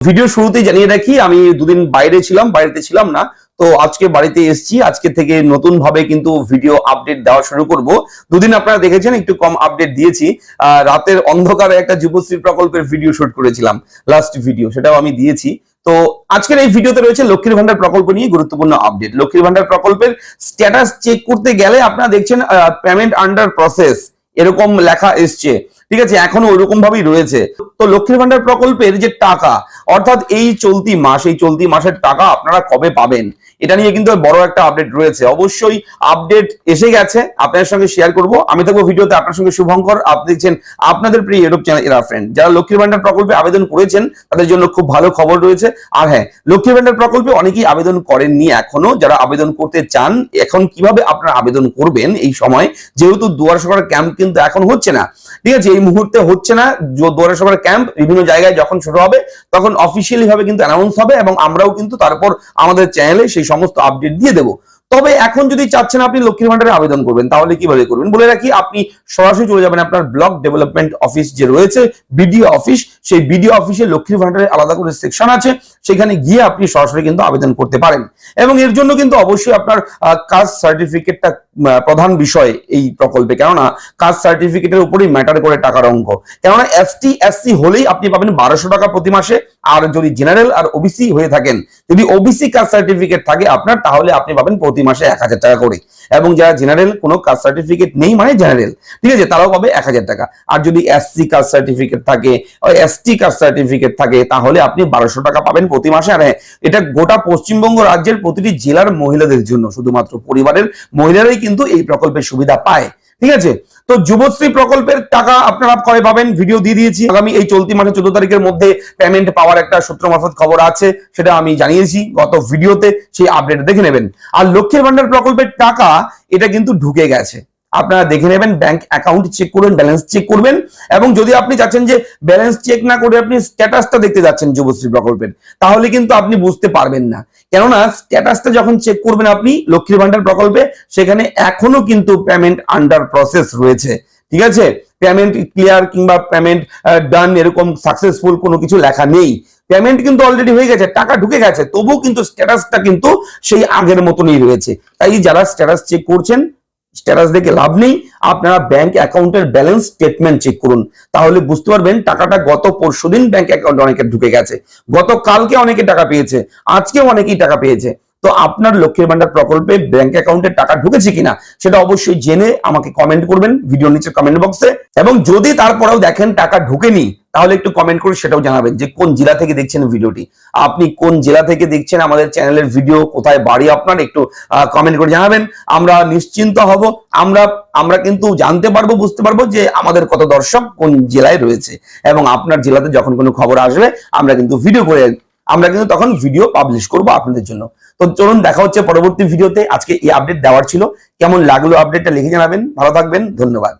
Video শুরুতেই জানিয়ে রাখি, আমি দুদিন বাইরে ছিলাম, বাড়িতে ছিলাম না। তো আজকে বাড়িতে এসেছি, আজকে থেকে নতুন ভাবে কিন্তু ভিডিও আপডেট দেওয়া শুরু করব। দুদিন আপনারা দেখেছেন, একটু কম আপডেট দিয়েছি। রাতের অন্ধকারে একটা যুবশ্রী প্রকল্পের ভিডিও শুট করেছিলাম লাস্ট ভিডিও সেটাও আমি দিয়েছি। তো আজকের এই ভিডিওতে রয়েছে লক্ষ্মীর ভান্ডার প্রকল্প নিয়ে গুরুত্বপূর্ণ আপডেট লক্ষ্মীর ভান্ডার প্রকল্পের স্ট্যাটাস চেক করতে গেলে আপনারা দেখছেন পেমেন্ট আন্ডার প্রসেস এরকম লেখা এসছে। ঠিক আছে, এখনও ওইরকম ভাবেই রয়েছে। তো লক্ষ্মীর ভান্ডার প্রকল্পের যে টাকা, অর্থাৎ এই চলতি মাস, এই চলতি মাসের টাকা আপনারা কবে পাবেন? এটা নিয়ে কিন্তু বড় একটা আপডেট রয়েছে। অবশ্যই আপডেট এসে গেছে, আপনাদের সঙ্গে শেয়ার করব। আমি থাকব ভিডিওতে আপনার সঙ্গে শুভঙ্কর। আপনি দেখছেন আপনাদের প্রিয় ইউটিউব চ্যানেল এরা ফ্রেন্ড যারা লক্ষ্মীর ভান্ডার প্রকল্পে আবেদন করেছেন, তাদের জন্য খুব ভালো খবর রয়েছে। আর হ্যাঁ লক্ষ্মীর ভান্ডার প্রকল্পে অনেকেই আবেদন করেননি এখনও। যারা আবেদন করতে চান, এখন কীভাবে আপনারা আবেদন করবেন এই সময়? যেহেতু দুয়ার সরকার ক্যাম্প কিন্তু এখন হচ্ছে না। ঠিক আছে, এই মুহূর্তে হচ্ছে না দুয়ারে সরকার ক্যাম্প বিভিন্ন জায়গায় যখন শুরু হবে, তখন অফিসিয়ালি ভাবে কিন্তু অ্যানাউন্স হবে এবং আমরাও কিন্তু তারপর আমাদের চ্যানেলে সেই সমস্ত আপডেট দিয়ে দেবো। তবে এখন যদি চাচ্ছেন আপনি লক্ষ্মীর ভান্ডারে আবেদন করবেন, তাহলে কীভাবে করবেন? বলে রাখি, আপনি সরাসরি চলে যাবেন আপনার ব্লক ডেভেলপমেন্ট অফিস যে রয়েছে বিডিও অফিস। সেই বিডিও অফিসে লক্ষ্মীর ভান্ডারের আলাদা করে সেকশন আছে। সেখানে গিয়ে আপনি সরাসরি কিন্তু আবেদন করতে পারেন। এবং এর জন্য কিন্তু অবশ্যই আপনার কাস্ট সার্টিফিকেটটা প্রধান বিষয় এই প্রকল্পে। কেননা কাস্ট সার্টিফিকেটের উপরেই ম্যাটার করে টাকার অঙ্ক। কেননা এসটি এসসি হলেই আপনি পাবেন বারোশো টাকা প্রতি মাসে। আর যদি জেনারেল আর ওবিসি হয়ে থাকেন, যদি ওবিসি কাস্ট সার্টিফিকেট থাকে আপনার, তাহলে আপনি পাবেন প্রতি মাসে এক হাজার টাকা করে। এবং যারা জেনারেল, কোনো কাস্ট সার্টিফিকেট নেই মানে জেনারেল, ঠিক আছে, তারাও পাবে এক হাজার টাকা। আর যদি এসসি কাস্ট সার্টিফিকেট থাকে এসটি কাস্ট সার্টিফিকেট থাকে, তাহলে আপনি বারোশো টাকা পাবেন প্রতি মাসে। আর হ্যাঁ এটা গোটা পশ্চিমবঙ্গ রাজ্যের প্রতিটি জেলার মহিলাদের জন্য, শুধুমাত্র পরিবারের মহিলারাই কিন্তু এই প্রকল্পের সুবিধা পায়। ঠিক আছে? তো যুবশ্রী প্রকল্পের টাকা আপনারা কবে পাবেন? ভিডিও দিয়ে দিয়েছি। আগামী এই চলতি মাসে চোদ্দ তারিখের মধ্যে পেমেন্ট পাওয়ার একটা সূত্র মারফত খবর আছে, সেটা আমি জানিয়েছি গত ভিডিওতে সেই আপডেট দেখে নেবেন। আর লক্ষ্মীর ভান্ডার প্রকল্পের টাকা, এটা কিন্তু ঢুকে গেছে। আপনারা দেখে নেবেন ব্যাংক অ্যাকাউন্ট চেক করবেন ব্যালেন্স চেক করবেন, এবং যদি আপনি চাচ্ছেন যে ব্যালেন্স চেক না করে আপনি স্ট্যাটাসটা দেখতে যাচ্ছেন যুবশ্রী প্রকল্পের, তাহলে কিন্তু আপনি বুঝতে পারবেন না। কেননা স্ট্যাটাসটা যখন চেক করবেন আপনি লক্ষ্মীর ভান্ডার প্রকল্পে, সেখানে এখনও কিন্তু পেমেন্ট আন্ডার প্রসেস রয়েছে। ঠিক আছে? পেমেন্ট ক্লিয়ার কিংবা পেমেন্ট ডান এরকম সাকসেসফুল কোনো কিছু লেখা নেই। পেমেন্ট কিন্তু অলরেডি হয়ে গেছে, টাকা ঢুকে গেছে, তবুও কিন্তু স্ট্যাটাসটা কিন্তু সেই আগের মতনই রয়েছে। তাই যারা স্ট্যাটাস চেক করছেন স্ট্যাটাস দেখে লাভ নেই, আপনারা ব্যাংক অ্যাকাউন্টের ব্যালেন্স স্টেটমেন্ট চেক করুন। তাহলে বুঝতে পারবেন, টাকাটা গত পরশুদিন ব্যাংক অ্যাকাউন্টে অনেকে ঢুকে গেছে। গত কালকে অনেকে টাকা পেয়েছে আজকে অনেকেই টাকা পেয়েছে। তো আপনার লক্ষ্মীর ভান্ডার প্রকল্পে ব্যাংক অ্যাকাউন্টে টাকা ঢুকেছে কিনা, সেটা অবশ্যই জেনে আমাকে কমেন্ট করবেন ভিডিওর নিচে কমেন্ট বক্সে এবং যদি তারপরেও দেখেন টাকা ঢুকেনি, তাহলে একটু কমেন্ট করে সেটাও জানাবেন যে কোন জেলা থেকে দেখছেন ভিডিওটি। আপনি কোন জেলা থেকে দেখছেন আমাদের চ্যানেলের ভিডিও কোথায় বাড়ি আপনার, একটু কমেন্ট করে জানাবেন। আমরা নিশ্চিন্ত হব, আমরা আমরা কিন্তু জানতে পারব, বুঝতে পারব যে আমাদের কত দর্শক কোন জেলায় রয়েছে। এবং আপনার জেলাতে যখন কোনো খবর আসবে, আমরা কিন্তু ভিডিও করে আমরা কিন্তু তখন ভিডিও পাবলিশ করব আপনাদের জন্য। তো চলুন দেখা হচ্ছে পরবর্তী ভিডিওতে আজকে এই আপডেট দেওয়ার ছিল। কেমন লাগল আপডেটটা লিখে জানাবেন। ভালো থাকবেন। ধন্যবাদ।